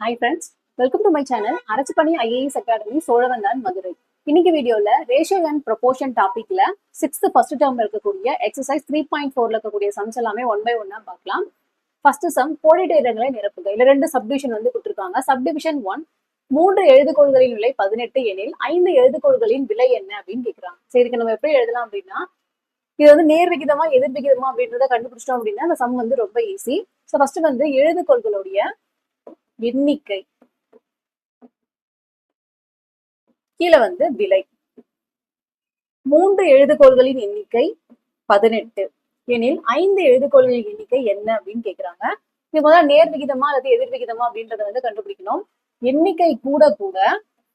Hi friends welcome to my channel Arasuppani IAS academy Sholavandan Madurai இன்னைக்கு வீடியோல ratio and proportion டாபிக்ல sixth first டேர்ம்ல இருக்கக்கூடிய exercise three point ஃபோர்ல இருக்கக்கூடிய சம்ஸ் எல்லாமே ஒன் பை ஒன்னா பார்க்கலாம். ஃபர்ஸ்ட் சம் கோடிட்ட இடங்களை நிரப்புங்க இதுல ரெண்டு சப்டிவிஷன் வந்து கொடுத்துருக்காங்க. சப்டிவிஷன் ஒன் மூன்று எழுதுகோள்களின் விலை பதினெட்டு எனில் ஐந்து எழுதுகோள்களின் விலை என்ன அப்படின்னு கேக்குறாங்க. சரி இதுக்கு நம்ம எப்படி எழுதலாம் அப்படின்னா இது வந்து நேர் விகிதமா எதிர் விகிதமா அப்படின்றத கண்டுபிடிச்சிட்டோம் அப்படின்னா அந்த சம் வந்து ரொம்ப ஈஸி ஸோ ஃபர்ஸ்ட் வந்து எழுதுகோள்களுடைய எண்ணிக்கை. கீழே வந்து விலை. மூன்று எழுதுகோள்களின் எண்ணிக்கை பதினெட்டு. எனில் ஐந்து எழுதுகோள்களின் எண்ணிக்கை என்ன அப்படின்னு கேக்குறாங்க. இது முதல்ல நேர் விகிதமா அல்லது எதிர் விகிதமா அப்படின்றத வந்து கண்டுபிடிக்கணும். எண்ணிக்கை கூட கூட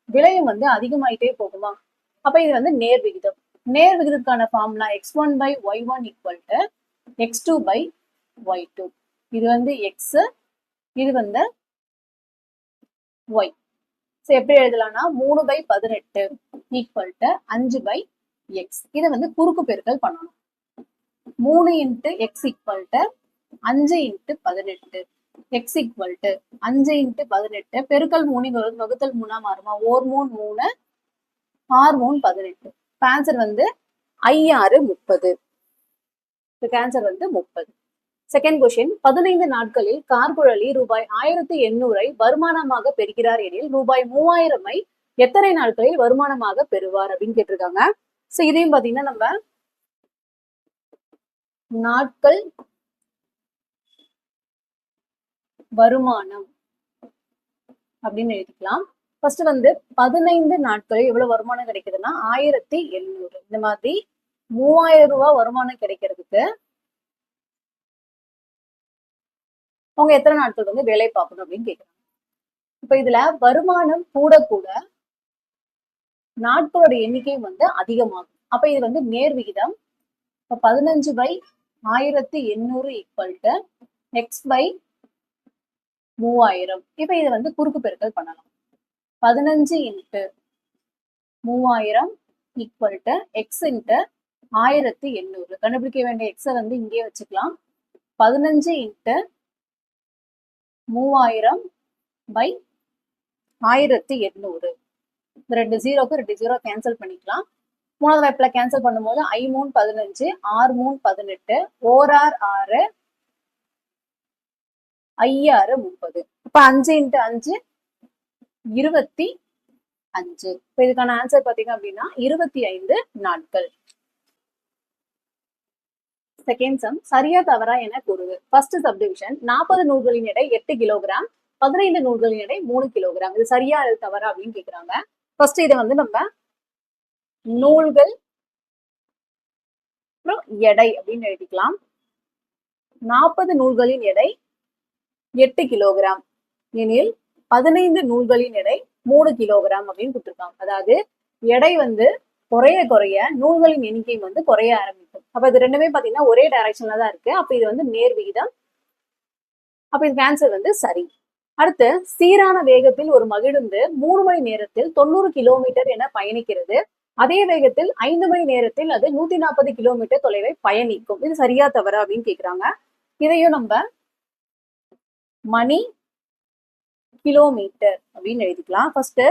விலையும் வந்து அதிகமாயிட்டே போகுமா? அப்ப இது வந்து நேர் விகிதம். நேர் விகிதத்துக்கான ஃபார்ம்னா x one by y one equal to x two by y two இது வந்து எக்ஸ் இது வந்து ஒய் ஸோ எப்படி எழுதலாம்னா மூணு பை பதினெட்டு ஈக்குவல் டு அஞ்சு பை எக்ஸ் இதை வந்து குறுக்கு பெருக்கல் பண்ணணும். மூணு இன்ட்டு எக்ஸ் ஈக்குவல் டு அஞ்சு இன்ட்டு பதினெட்டு. எக்ஸ் ஈக்குவல் டு அஞ்சு இன்ட்டு பதினெட்டு. பெருக்கல் மூணு வகுத்தல் மூணா மாறுமா? ஓர் மூணு மூணு ஆறு மூணு பதினெட்டு. ஆன்சர் வந்து ஐயாறு முப்பது. இதுக்கு ஆன்சர் வந்து முப்பது. செகண்ட் கொஸ்டின் பதினைந்து நாட்களில் கார்குழலி ரூபாய் ஆயிரத்தி எண்ணூறை வருமானமாக பெறுகிறார் எனில் ரூபாய் மூவாயிரமை எத்தனை நாட்களில் வருமானமாக பெறுவார் அப்படின்னு கேட்டிருக்காங்க. சோ இதையும் பாத்தீங்கன்னா நம்ம நாட்கள் வருமானம் அப்படின்னு எழுதிக்கலாம். ஃபர்ஸ்ட் வந்து பதினைந்து நாட்களில் எவ்வளவு வருமானம் கிடைக்குதுன்னா ஆயிரத்தி எண்ணூறு. இந்த மாதிரி மூவாயிரம் ரூபாய் வருமானம் கிடைக்கிறதுக்கு அவங்க எத்தனை நாட்கள் வந்து வேலை பார்க்கணும் அப்படின்னு கேட்குறாங்க இப்ப இதுல வருமானம் கூட கூட நாட்களோட எண்ணிக்கையும் வந்து அதிகமாகும். அப்ப இது வந்து நேர் விகிதம். இப்போ பதினஞ்சு பை ஆயிரத்தி எண்ணூறு ஈக்குவல் டு எக்ஸ் பை மூவாயிரம். இப்ப இதை வந்து குறுக்கு பெருக்கல் பண்ணலாம். பதினஞ்சு இன்ட்டு மூவாயிரம் ஈக்குவல் டு எக்ஸ் இன்ட்டு ஆயிரத்தி எண்ணூறு. கண்டுபிடிக்க வேண்டிய எக்ஸை வந்து இங்கேயே வச்சுக்கலாம். பதினஞ்சு இன்ட்டு மூவாயிரம் பை ஆயிரத்தி எண்ணூறு இந்த ரெண்டு ஜீரோக்கு ரெண்டு ஜீரோ கேன்சல் பண்ணிக்கலாம். மூணாவது வாய்ப்பில் கேன்சல் பண்ணும்போது ஐ மூணு பதினஞ்சு ஆறு மூணு பதினெட்டு ஓர் ஆர் ஆறு ஐயாறு முப்பது. இப்போ அஞ்சு இன்ட்டு அஞ்சு இருபத்தி அஞ்சு. இப்போ இதுக்கான ஆன்சர் பார்த்தீங்க அப்படின்னா இருபத்தி ஐந்து நாட்கள். செகண்ட் சம் சரியா தவறா என கூறுது. ஃபர்ஸ்ட் சப்டிவிஷன் நாற்பது நூல்களின் எடை எட்டு கிலோகிராம் பதினைந்து நூல்களின் எடை மூணு கிலோகிராம். இது சரியா அல்லது தவறா அப்படின்னு கேக்குறாங்க. ஃபர்ஸ்ட் இதை வந்து நம்ம நூல்கள் அப்புறம் எடை அப்படின்னு எழுதிக்கலாம். நாற்பது நூல்களின் எடை எட்டு கிலோகிராம். எனில் பதினைந்து நூல்களின் எடை மூணு கிலோகிராம் அப்படின்னு கொடுத்துருக்காங்க. அதாவது எடை வந்து குறைய குறைய நூல்களின் எண்ணிக்கை வந்து குறைய ஆரம்பிக்கும். அப்ப இது ரெண்டுமே பாத்தீங்கன்னா ஒரே டைரக்ஷன்ல தான் இருக்கு. அப்ப இது வந்து நேர் விகிதம். அப்ப இதுக்கு ஆன்சர் வந்து சரி. அடுத்து சீரான வேகத்தில் ஒரு மகிழுந்து மூணு மணி நேரத்தில் தொண்ணூறு கிலோமீட்டர் என பயணிக்கிறது. அதே வேகத்தில் ஐந்து மணி நேரத்தில் அது நூத்தி நாற்பது கிலோமீட்டர் தொலைவை பயணிக்கும். இது சரியா தவறா அப்படின்னு கேக்குறாங்க. இதையும் நம்ம மணி கிலோமீட்டர் அப்படின்னு எழுதிக்கலாம். ஃபர்ஸ்ட்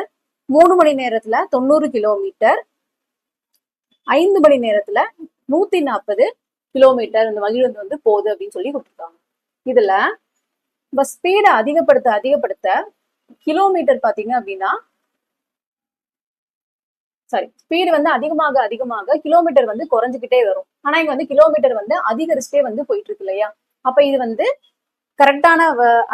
மூணு மணி நேரத்துல தொண்ணூறு கிலோமீட்டர் ஐந்து மணி நேரத்துல நூத்தி நாற்பது கிலோமீட்டர் இந்த மகிழுந்து வந்து போகுது அப்படின்னு சொல்லி கொடுத்துருக்காங்க. இதுல நம்ம ஸ்பீடை அதிகப்படுத்த அதிகப்படுத்த கிலோமீட்டர் பாத்தீங்க அப்படின்னா சாரி ஸ்பீடு வந்து அதிகமாக அதிகமாக கிலோமீட்டர் வந்து குறைஞ்சுக்கிட்டே வரும். ஆனா இங்க வந்து கிலோமீட்டர் வந்து அதிகரிச்சுட்டே வந்து போயிட்டு இருக்கு இல்லையா? அப்ப இது வந்து கரெக்டான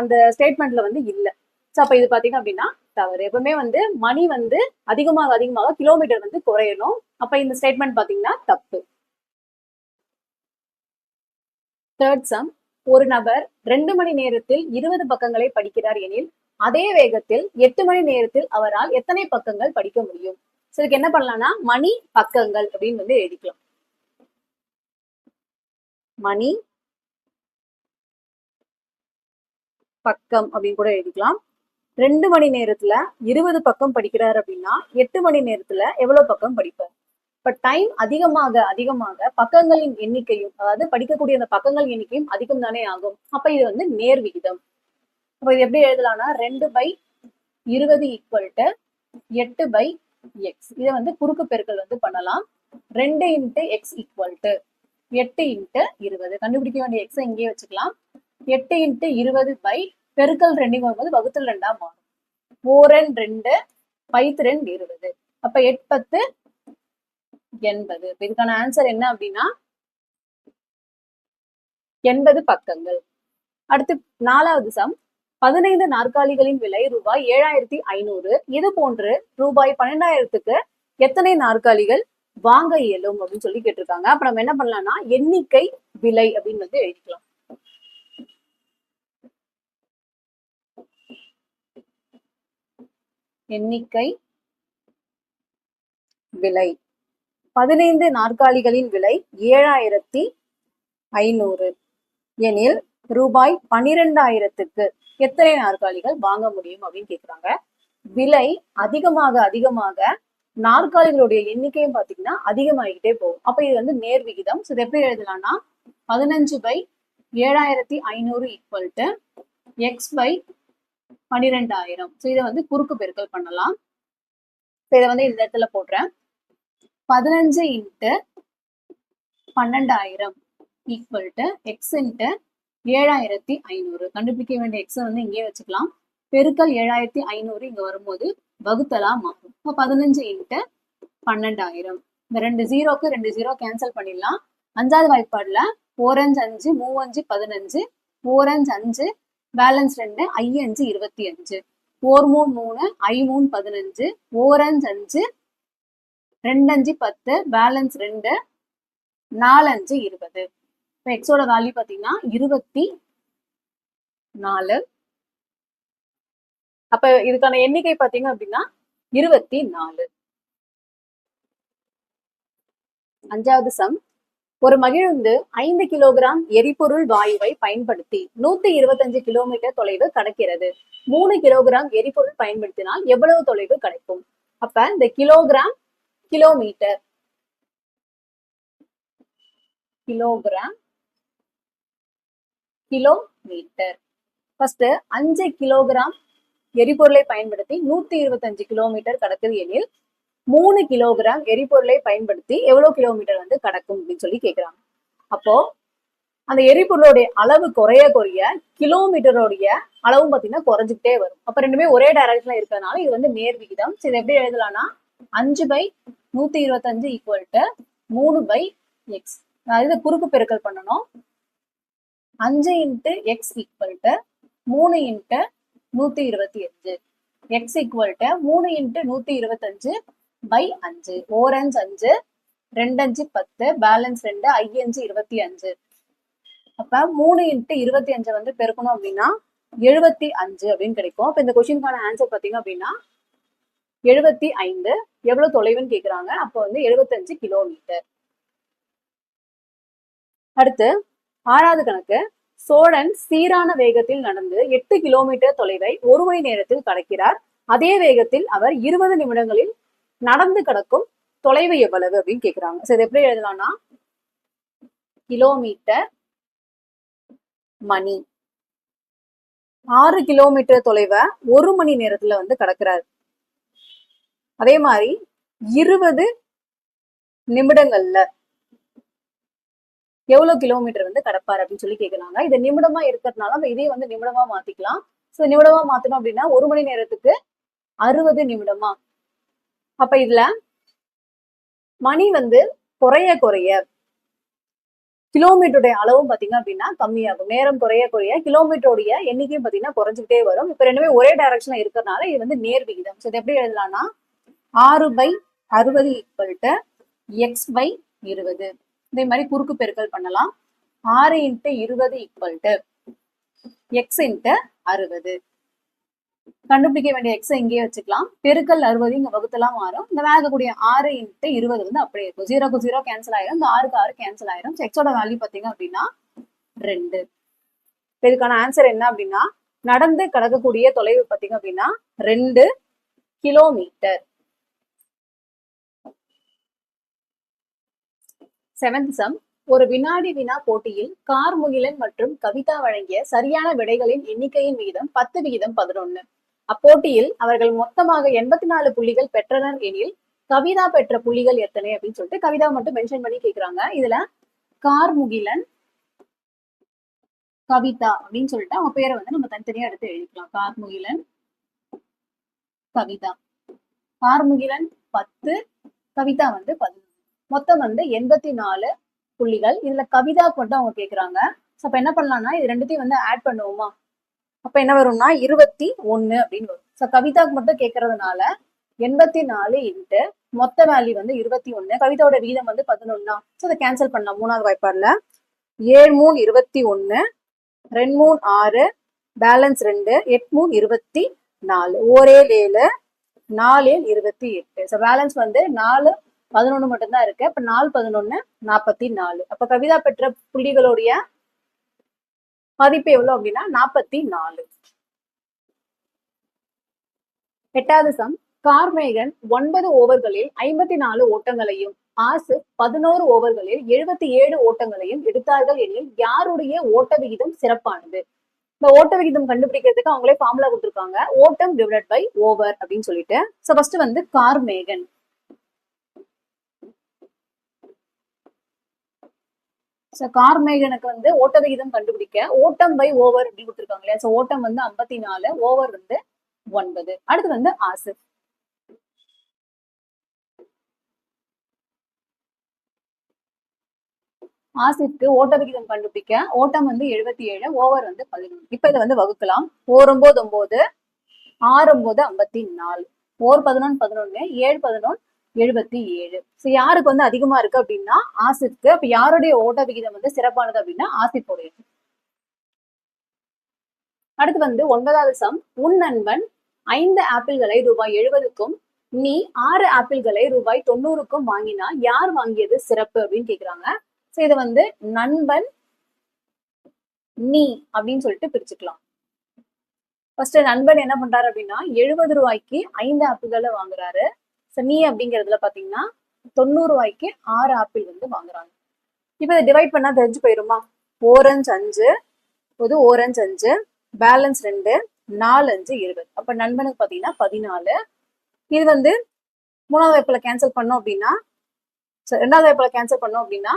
அந்த ஸ்டேட்மெண்ட்ல வந்து இல்ல. ஸோ அப்ப இது பாத்தீங்க அப்படின்னா தவறு. எப்பவுமே வந்து மணி வந்து அதிகமாக அதிகமாக கிலோமீட்டர் வந்து குறையணும். அப்ப இந்த ஸ்டேட்மெண்ட் பாத்தீங்கன்னா தப்பு. தேர்ட் சம் ஒரு நபர் ரெண்டு மணி நேரத்தில் இருபது பக்கங்களை படிக்கிறார் எனில் அதே வேகத்தில் எட்டு மணி நேரத்தில் அவரால் எத்தனை பக்கங்கள் படிக்க முடியும்? So, இதுக்கு என்ன பண்ணலாம்னா மணி பக்கங்கள் அப்படின்னு வந்து எழுதிக்கலாம். மணி பக்கம் அப்படின்னு கூட எழுதிக்கலாம். ரெண்டு மணி நேரத்துல இருபது பக்கம் படிக்கிறார் அப்படின்னா எட்டு மணி நேரத்துல எவ்வளவு பக்கம் படிப்பார்? இப்ப டைம் அதிகமாக அதிகமாக பக்கங்களின் எண்ணிக்கையும் அதாவது படிக்கக்கூடிய அந்த பக்கங்கள் எண்ணிக்கையும் அதிகம் தானே ஆகும். அப்ப இது வந்து நேர் விகிதம். அப்ப இது எப்படி எழுதலாம்னா ரெண்டு பை இருபது ஈக்குவல் டு எட்டு பை எக்ஸ் இதை வந்து குறுக்கு பெருக்கல் வந்து பண்ணலாம். ரெண்டு இன்ட்டு எக்ஸ் ஈக்குவல் டு எட்டு இன்ட்டு இருபது. கண்டுபிடிக்க வேண்டிய எக்ஸை இங்கேயே வச்சுக்கலாம். எட்டு இன்ட்டு இருபது பை பெருக்கல் ரெண்டிங் வரும்போது வகுத்தல் ரெண்டா மாறும். ஓரன் ரெண்டு பைத்து ரெண்டு இருபது. அப்ப எட்பத்து எண்பது. இதுக்கான ஆன்சர் என்ன அப்படின்னா எண்பது பக்கங்கள். அடுத்து நாலாவது சம் பதினைந்து நாற்காலிகளின் விலை ரூபாய் ஏழாயிரத்தி ஐநூறு. இது போன்று ரூபாய் பன்னெண்டாயிரத்துக்கு எத்தனை நாற்காலிகள் வாங்க இயலும் அப்படின்னு சொல்லி கேட்டிருக்காங்க. அப்ப நம்ம என்ன பண்ணலாம்னா எண்ணிக்கை விலை அப்படின்னு வந்து எழுதிக்கலாம். எண்ணிக்கை விலை. பதினைந்து நாற்காலிகளின் விலை ஏழாயிரத்தி ஐநூறு. எனில் ரூபாய் பனிரெண்டாயிரத்துக்கு எத்தனை நாற்காலிகள் வாங்க முடியும் அப்படின்னு கேக்குறாங்க. விலை அதிகமாக அதிகமாக நாற்காலிகளுடைய எண்ணிக்கையும் பாத்தீங்கன்னா அதிகமாகிக்கிட்டே போகும். அப்போ இது வந்து நேர் விகிதம். ஸோ இது எப்படி எழுதலாம்னா பதினஞ்சு பை ஏழாயிரத்தி ஐநூறு ஈக்குவல் டு எக்ஸ் பை பனிரெண்டாயிரம் ஸோ இதை வந்து குறுக்கு பெருக்கல் பண்ணலாம். ஸோ இதை வந்து இந்த இடத்துல போடுறேன். பதினஞ்சு இன்ட்டு பன்னெண்டாயிரம் ஈக்குவல் டு எக்ஸ் இன்ட்டு ஏழாயிரத்தி ஐநூறு. கண்டுபிடிக்க வேண்டிய எக்ஸை வந்து இங்கேயே வச்சுக்கலாம். பெருக்கல் ஏழாயிரத்தி ஐநூறு இங்கே வரும்போது வகுத்தலா மாறும் இப்போ பதினஞ்சு இன்ட்டு பன்னெண்டாயிரம். இந்த ரெண்டு ஜீரோக்கு ரெண்டு ஜீரோ கேன்சல் பண்ணிடலாம். அஞ்சாவது வாய்ப்பாடில் ஓரஞ்சு அஞ்சு மூவஞ்சு பதினஞ்சு ஓரஞ்சு அஞ்சு பேலன்ஸ் ரெண்டு ஐ அஞ்சு இருபத்தி அஞ்சு. ஓர் மூணு மூணு ஐ மூணு பதினஞ்சு. ஓரஞ்சு அஞ்சு ரெண்டு அஞ்சு பத்து. பேலன்ஸ் ரெண்டு. நாலஞ்சு இருபது. இப்போ எக்ஸோட வேல்யூ பார்த்தீங்கன்னா இருபத்தி நாலு. அப்ப இதுக்கான எண்ணிக்கை பார்த்தீங்க அப்படின்னா இருபத்தி நாலு. அஞ்சாவது சம் ஒரு மகிழுந்து ஐந்து கிலோகிராம் எரிபொருள் வாயுவை பயன்படுத்தி நூத்தி இருபத்தஞ்சு கிலோமீட்டர் தொலைவு கடக்கிறது. மூணு கிலோகிராம் எரிபொருள் பயன்படுத்தினால் எவ்வளவு தொலைவு கிடைக்கும்? அப்ப இந்த kilogram kilometre. Kilogram kilometre. First அஞ்சு கிலோகிராம் எரிபொருளை பயன்படுத்தி நூத்தி இருபத்தஞ்சு கிலோமீட்டர் கடக்குது எனில் மூணு கிலோகிராம் எரிபொருளை பயன்படுத்தி எவ்வளவு கிலோமீட்டர் வந்து கடக்கும் அப்படின்னு சொல்லி கேட்கிறாங்க அப்போ அந்த எரிபொருளுடைய அளவு குறைய குறைய கிலோமீட்டருடைய அளவும் பார்த்தீங்கன்னா குறைஞ்சிக்கிட்டே வரும். அப்ப ரெண்டுமே ஒரே டைரக்ஷன்ல இருக்கிறதுனால இது வந்து நேர் விகிதம் இதை எப்படி எழுதலாம்னா அஞ்சு பை நூத்தி இருபத்தஞ்சு ஈக்குவல் டு மூணு பை எக்ஸ் அதாவது குறுக்கு பெருக்கல் பண்ணணும். அஞ்சு இன்ட்டு எக்ஸ் ஈக்குவல் டு மூணு இன்ட்டு நூத்தி இருபத்தி அஞ்சு. எக்ஸ் ஈக்குவல் டு மூணு இன்ட்டு நூத்தி இருபத்தஞ்சு பை அஞ்சு. ஓரஞ்சு அஞ்சு ரெண்டஞ்சு பத்து பேலன்ஸ் ரெண்டு ஐ அஞ்சு இருபத்தி அஞ்சு. அப்ப மூணு இன்ட்டு இருபத்தி அஞ்சை வந்து பெருக்கணும் அப்படின்னா எழுபத்தி அஞ்சு அப்படின்னு கிடைக்கும். அப்ப இந்த கொஸ்டினுக்கான ஆன்சர் பாத்தீங்க அப்படின்னா எழுபத்தி ஐந்து. எவ்வளவு தொலைவுன்னு கேக்குறாங்க. அப்போ வந்து எழுபத்தஞ்சு கிலோமீட்டர் அடுத்து ஆறாவது கணக்கு. சோழன் சீரான வேகத்தில் நடந்து எட்டு கிலோமீட்டர் தொலைவை ஒரு மணி நேரத்தில் கடக்கிறார். அதே வேகத்தில் அவர் இருபது நிமிடங்களில் நடந்து கிடக்கும் தொலைவு எவ்வளவு அப்படின்னு கேக்குறாங்க. சரி இது எப்படி எழுதலாம்னா கிலோமீட்டர் மணி. ஆறு கிலோமீட்டர் தொலைவை ஒரு மணி நேரத்துல வந்து கடக்கிறார். அதே மாதிரி இருபது நிமிடங்கள்ல எவ்வளவு கிலோமீட்டர் வந்து கடப்பார் அப்படின்னு சொல்லி கேக்குறாங்க. இது நிமிடமா இருக்கிறதுனால நம்ம இதையும் வந்து நிமிடமா மாத்திக்கலாம். சோ நிமிடமா மாத்தணும் அப்படின்னா ஒரு மணி நேரத்துக்கு அறுபது நிமிடமா அப்ப இதுல மணி வந்து குறைய குறைய கிலோமீட்டருடைய அளவும் பாத்தீங்க அப்படின்னா கம்மியாகும். நேரம் குறைய குறைய கிலோமீட்டருடைய எண்ணிக்கையும் பாத்தீங்கன்னா குறைஞ்சிக்கிட்டே வரும். இப்ப ரெண்டுமே ஒரே டைரக்ஷன்ல இருக்கிறதுனால இது வந்து நேர் விகிதம். ஸோ இது எப்படி எழுதலாம்னா ஆறு பை அறுபது ஈக்குவல் டு எக்ஸ் பை இருபது. இதே மாதிரி குறுக்கு பெருக்கல் பண்ணலாம். ஆறு இன்ட்டு இருபது ஈக்குவல் டு எக்ஸ் இன்ட்டு அறுபது. கண்டுபிடிக்க வேண்டிய எக்ஸை இங்கேயே வச்சுக்கலாம். பெருக்கல் அறுபது இங்க வகுத்தெல்லாம் மாறும். இந்த மேல இருக்கக்கூடிய ஆறு இன்ட்டு இருபது வந்து அப்படியே இருக்கும். ஜீரோக்கு ஜீரோ கேன்சல் ஆயிரும். இந்த ஆறுக்கு ஆறு கேன்சல் ஆயிரும். எக்ஸோட வேல்யூ பாத்தீங்க அப்படின்னா ரெண்டு. இதுக்கான ஆன்சர் என்ன அப்படின்னா நடந்து கடக்கக்கூடிய தொலைவு பாத்தீங்க அப்படின்னா ரெண்டு கிலோமீட்டர் செவன்த் சம் ஒரு வினாடி வினா போட்டியில் கார் முகிலன் மற்றும் கவிதா வழங்கிய சரியான விடைகளின் எண்ணிக்கையின் விகிதம் பத்து விகிதம் பதினொன்னு. அப்போட்டியில் அவர்கள் மொத்தமாக எண்பத்தி நாலு புள்ளிகள் பெற்றனர் எனில் கவிதா பெற்ற புள்ளிகள் எத்தனை அப்படின்னு சொல்லிட்டு கவிதா மட்டும் மென்ஷன் பண்ணி கேக்குறாங்க. இதுல கார்முகிலன் கவிதா அப்படின்னு சொல்லிட்டு அவங்க பேரை வந்து நம்ம தனித்தனியா எடுத்து எழுதிக்கலாம். கார்முகிலன் கவிதா. கார்முகிலன் பத்து கவிதா வந்து பதினொன்று மொத்தம் வந்து எண்பத்தி நாலு புள்ளிகள். இதுல கவிதாக்கு மட்டும் அவங்க கேக்குறாங்க. ஸோ அப்ப என்ன பண்ணலாம்னா இது ரெண்டுத்தையும் வந்து ஆட் பண்ணுவோமா? அப்ப என்ன வரும்னா இருபத்தி ஒன்னு அப்படின்னு வரும். ஸோ கவிதாக்கு மட்டும் கேட்கறதுனால எண்பத்தி நாலு இன்ட்டு மொத்த வேல்யூ வந்து இருபத்தி ஒன்னு கவிதாவோட வீதம் வந்து பதினொன்னா. ஸோ அதை கேன்சல் பண்ணலாம். மூணாவது வாய்ப்பாடுல. ஏழு மூணு இருபத்தி ஒன்னு ரெண்டு மூணு ஆறு பேலன்ஸ் ரெண்டு எட்டு மூணு இருபத்தி நாலு. ஒரே ஏழு நாலு ஏழு இருபத்தி எட்டு. ஸோ பேலன்ஸ் வந்து நாலு பதினொன்று மட்டும்தான் இருக்கு. அப்ப நாலு பதினொன்னு நாற்பத்தி நாலு. அப்ப கவிதா பெற்ற புள்ளிகளுடைய மதிப்பு எவ்வளவு அப்படின்னா நாற்பத்தி நாலு. எட்டாவது சம். கார்மேகன் ஒன்பது ஓவர்களில் ஐம்பத்தி நாலு ஓட்டங்களையும் ஆசு பதினோரு ஓவர்களில் எழுபத்தி ஏழு ஓட்டங்களையும் எடுத்தார்கள் எனில் யாருடைய ஓட்ட விகிதம் சிறப்பானது? இந்த ஓட்ட விகிதம் கண்டுபிடிக்கிறதுக்கு அவங்களே ஃபார்முலா கொடுத்துருக்காங்க. ஓட்டம் டிவைட் பை ஓவர் அப்படின்னு சொல்லிட்டு. ஸோ ஃபர்ஸ்ட் வந்து கார்மேகன். ஸோ கார்மேகனுக்கு வந்து ஓட்ட விகிதம் கண்டுபிடிக்க ஓட்டம் பை ஓவர் அப்படின்னு கொடுத்துருக்காங்க இல்லையா? ஸோ ஓட்டம் வந்து ஐம்பத்தி நாலு ஓவர் வந்து ஒன்பது. அடுத்து வந்து ஆசிப் ஆசிப்க்கு ஓட்ட விகிதம் கண்டுபிடிக்க ஓட்டம் வந்து எழுபத்தி ஏழு ஓவர் வந்து பதினொன்று. இப்ப இதை வந்து வகுக்கலாம். ஓர் ஒன்பது ஒன்பது ஆறு ஒன்பது ஐம்பத்தி நாலு. ஓர் பதினொன்று பதினொன்னு ஏழு பதினொன்று எழுபத்தி ஏழு. ஸோ யாருக்கு வந்து அதிகமா இருக்கு அப்படின்னா ஆசிப்க்கு அப்ப யாருடைய ஓட்ட விகிதம் வந்து சிறப்பானது அப்படின்னா ஆசிப்புடைய அடுத்து வந்து ஒன்பதாவது சம். உன் நண்பன் ஐந்து ஆப்பிள்களை ரூபாய் எழுபதுக்கும் நீ ஆறு ஆப்பிள்களை ரூபாய் தொண்ணூறுக்கும் வாங்கினா யார் வாங்கியது சிறப்பு? அப்படின்னு கேக்குறாங்க. ஸோ இதை வந்து நண்பன் நீ அப்படின்னு சொல்லிட்டு பிரிச்சுக்கலாம். ஃபர்ஸ்ட் நண்பன் என்ன பண்றாரு அப்படின்னா எழுபது ரூபாய்க்கு ஐந்து ஆப்பிள்களை வாங்குறாரு. ஸோ நீ அப்படிங்கிறதுல பார்த்தீங்கன்னா தொண்ணூறு ரூபாய்க்கு ஆறு ஆப்பிள் வந்து வாங்குறாங்க. இப்போ இதை டிவைட் பண்ணால் தெரிஞ்சு போயிருமா? ஓரஞ்சு அஞ்சு பொது ஓரஞ்சு அஞ்சு பேலன்ஸ் ரெண்டு நாலு அஞ்சு இருபது. அப்போ நண்பனுக்கு பார்த்தீங்கன்னா பதினாலு. இது வந்து மூணாவது வாய்ப்பில் கேன்சல் பண்ணோம் அப்படின்னா ரெண்டாவது வாய்ப்பில் கேன்சல் பண்ணோம் அப்படின்னா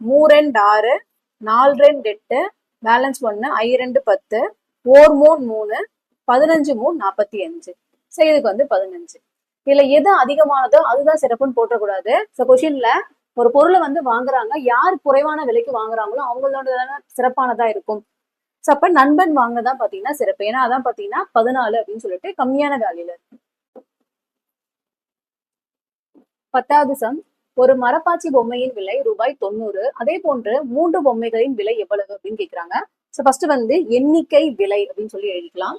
மூ ரெண்டு ஆறு நாலு ரெண்டு எட்டு பேலன்ஸ் ஒன்று ஐ ரெண்டு பத்து ஓர் மூணு மூணு பதினஞ்சு மூணு நாற்பத்தி அஞ்சு. ஸோ இதுக்கு வந்து பதினஞ்சு. இதுல எது அதிகமானதோ அதுதான் சிறப்புன்னு போட்டக்கூடாது. ஸோ கொஷின்ல ஒரு பொருளை வந்து வாங்குறாங்க யார் குறைவான விலைக்கு வாங்குறாங்களோ அவங்களோட சிறப்பானதா இருக்கும். ஸோ அப்ப நண்பன் வாங்கினதான் பாத்தீங்கன்னா சிறப்பு. ஏன்னா அதான் பாத்தீங்கன்னா பதினாலு அப்படின்னு சொல்லிட்டு கம்மியான வேலையில இருக்கு. பத்தாவது சம். ஒரு மரப்பாச்சி பொம்மையின் விலை ரூபாய் தொண்ணூறு. அதே போன்று மூன்று பொம்மைகளின் விலை எவ்வளவு அப்படின்னு கேக்குறாங்க. ஸோ ஃபர்ஸ்ட் வந்து எண்ணிக்கை விலை அப்படின்னு சொல்லி எழுதிக்கலாம்.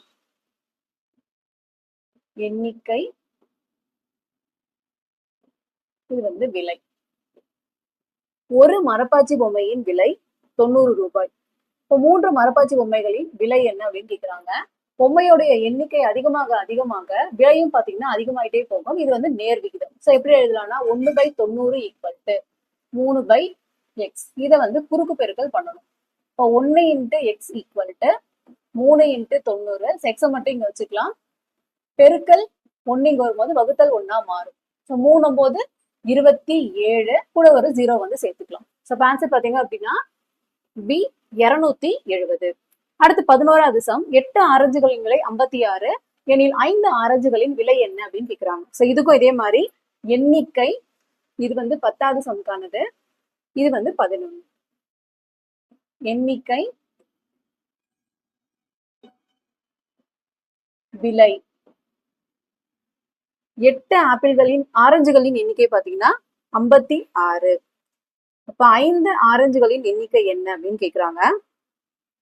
எண்ணிக்கை இது வந்து விலை. ஒரு மரப்பாச்சி பொம்மையின் விலை தொண்ணூறு ரூபாய். இப்போ மூன்று மரப்பாச்சி பொம்மைகளின் விலை என்ன அப்படின்னு கேட்குறாங்க பொம்மையோடைய எண்ணிக்கை அதிகமாக அதிகமாக விலையும் பார்த்தீங்கன்னா அதிகமாயிட்டே போகும். இது வந்து நேர் விகிதம். ஸோ எப்படி எழுதலாம்னா ஒன்னு பை தொண்ணூறு ஈக்குவல் டு மூணு பை எக்ஸ் இதை வந்து குறுக்கு பெருக்கல் பண்ணணும். இப்போ ஒன்று இன்ட்டு எக்ஸ் ஈக்குவல் டு மூணு இன்ட்டு தொண்ணூறு. எக்ஸை மட்டும் இங்கே வச்சுக்கலாம். பெருக்கல் ஒன்று இங்கே வரும்போது வகுத்தல் ஒன்றா மாறும். ஸோ மூணும் போது இருபத்தி ஏழு கூட ஒரு ஜீரோ வந்து சேர்த்துக்கலாம். ஸோ ஆன்சர் பாத்தீங்க அப்படின்னா பி இரநூத்தி எழுபது. அடுத்து பதினோராவது சம் எட்டு ஆரஞ்சுகளின் விலை ஐம்பத்தி ஆறு எனில் ஐந்து ஆரஞ்சுகளின் விலை என்ன அப்படின்னு கேக்குறாங்க. ஸோ இதுக்கும் இதே மாதிரி எண்ணிக்கை இது வந்து பத்தாவது சமுக்கானது இது வந்து பதினொன்று. எண்ணிக்கை விலை. எட்டு ஆப்பிள்களின் ஆரஞ்சுகளின் எண்ணிக்கை பாத்தீங்கன்னா ஐம்பத்தி ஆறு. அப்ப ஐந்து ஆரஞ்சுகளின் எண்ணிக்கை என்ன அப்படின்னு கேக்குறாங்க.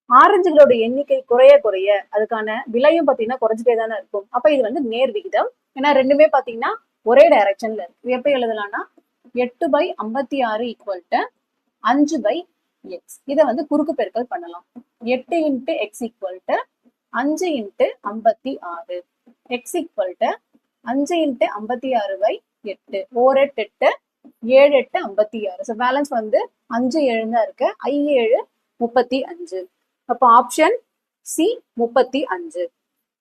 ஆரஞ்சுகளோட எண்ணிக்கை குறைய குறைய அதுக்கான விலையும் பாத்தீங்கன்னா குறைஞ்சிட்டே தானே இருக்கும். அப்ப இது வந்து நேர் விகிதம். ஏன்னா ரெண்டுமே பாத்தீங்கன்னா ஒரே டைரக்ஷன்ல இருக்கு. இது எழுதலாம்னா எட்டு பை ஐம்பத்தி ஆறு ஈக்குவல் டு அஞ்சு பை எக்ஸ் இதை வந்து குறுக்கு பெருக்கல் பண்ணலாம். எட்டு இன்ட்டு எக்ஸ் ஈக்குவல் டு அஞ்சு இன்ட்டு ஐம்பத்தி ஆறு. எக்ஸ் ஈக்குவல் டு அஞ்சு இன்ட்டு ஐம்பத்தி ஆறு பை எட்டு. ஓர் எட்டு எட்டு ஏழு எட்டு ஐம்பத்தி ஆறு. ஸோ பேலன்ஸ் வந்து அஞ்சு ஏழு தான் இருக்கு. ஐ ஏழு முப்பத்தி அஞ்சு. அப்போ ஆப்ஷன் சி முப்பத்தி அஞ்சு.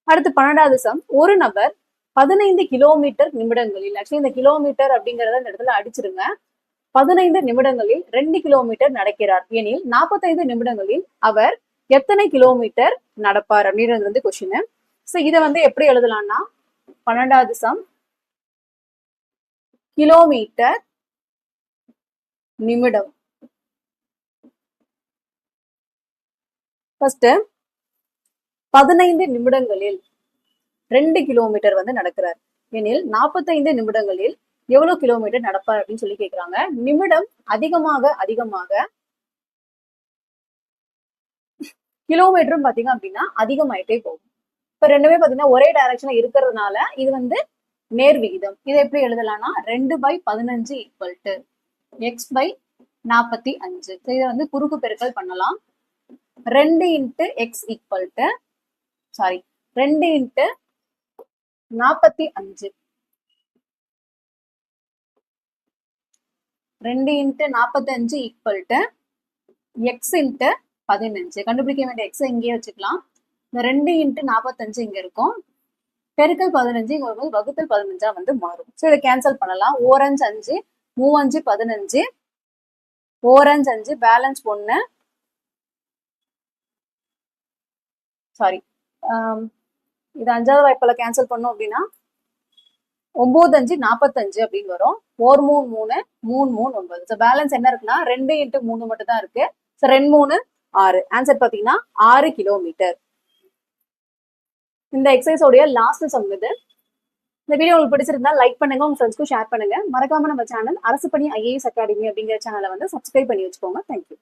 அடுத்து பன்னெண்டாவது சம் ஒரு நபர் பதினைந்து கிலோமீட்டர் நிமிடங்களில் ஆக்சுவலி இந்த கிலோமீட்டர் அப்படிங்கறத இந்த இடத்துல அடிச்சிருங்க. பதினைந்து நிமிடங்களில் ரெண்டு கிலோமீட்டர் நடக்கிறார். எனில் நாற்பத்தைந்து நிமிடங்களில் அவர் எத்தனை கிலோமீட்டர் நடப்பார் அப்படின்றது வந்து கொஸ்டின் ஸோ இதை வந்து எப்படி எழுதலாம்னா பன்னெண்டாவது சம். கிலோமீட்டர் நிமிடம். ஃபர்ஸ்ட் பதினைந்து நிமிடங்களில் ரெண்டு கிலோமீட்டர் வந்து நடக்கிறார். எனில் நாற்பத்தைந்து நிமிடங்களில் எவ்வளவு கிலோமீட்டர் நடப்பார் அப்படின்னு சொல்லி கேட்கிறாங்க நிமிடம் அதிகமாக அதிகமாக கிலோமீட்டரும் பாத்தீங்க அப்படின்னா அதிகமாயிட்டே போகும். இப்ப ரெண்டுமே பாத்தீங்கன்னா ஒரே டைரக்ஷன்ல இருக்கிறதுனால இது வந்து நேர் விகிதம். இதை எப்படி எழுதலாம்னா ரெண்டு பை பதினஞ்சு ஈக்குவல் டு எக்ஸ் பை நாற்பத்தி அஞ்சு. இதை வந்து குறுக்கு பெருக்கல் பண்ணலாம். ரெண்டு into x equal to sorry ரெண்டு இன்ட்டு நாற்பத்தி அஞ்சு. ரெண்டு இன்ட்டு நாற்பத்தஞ்சு ஈக்குவல் டு எக்ஸ் இன்ட்டு பதினஞ்சு. கண்டுபிடிக்க வேண்டிய எக்ஸை இங்கேயே வச்சுக்கலாம். இந்த ரெண்டு இன்ட்டு நாற்பத்தஞ்சு இங்க இருக்கும். பெருக்கல் பதினஞ்சு இங்க வரும்போது வகுத்தல் பதினஞ்சா வந்து மாறும். ஸோ இதை கேன்சல் பண்ணலாம். ஓரஞ்சு அஞ்சு மூவஞ்சு பதினஞ்சு. ஓரஞ்சு அஞ்சு பேலன்ஸ் ஒன்று சாரி இது அஞ்சாவது வாய்ப்பில் கேன்சல் பண்ணோம் அப்படின்னா ஒன்பது அஞ்சு நாற்பத்தஞ்சு அப்படின்னு வரும். ஒரு மூணு மூணு மூணு மூணு ஒன்பது. ஸோ பேலன்ஸ் என்ன இருக்குன்னா ரெண்டு இன்ட்டு மூணு மட்டும் தான் இருக்கு. ஸோ ரெண்டு மூணு ஆறு. ஆன்சர் பார்த்தீங்கன்னா ஆறு கிலோமீட்டர் இந்த எக்ஸசைஸோடைய லாஸ்ட் சம் இது இந்த வீடியோ உங்களுக்கு பிடிச்சிருந்தா லைக் பண்ணுங்க உங்க ஃப்ரெண்ட்ஸ்க்கும் ஷேர் பண்ணுங்க. மறக்காம நம்ம சேனல் அரசு பணி ஐஏஎஸ் அகாடமி அப்படிங்கிற சேனலை வந்து சப்ஸ்கிரைப் பண்ணி வச்சுக்கோங்க. தேங்க்யூ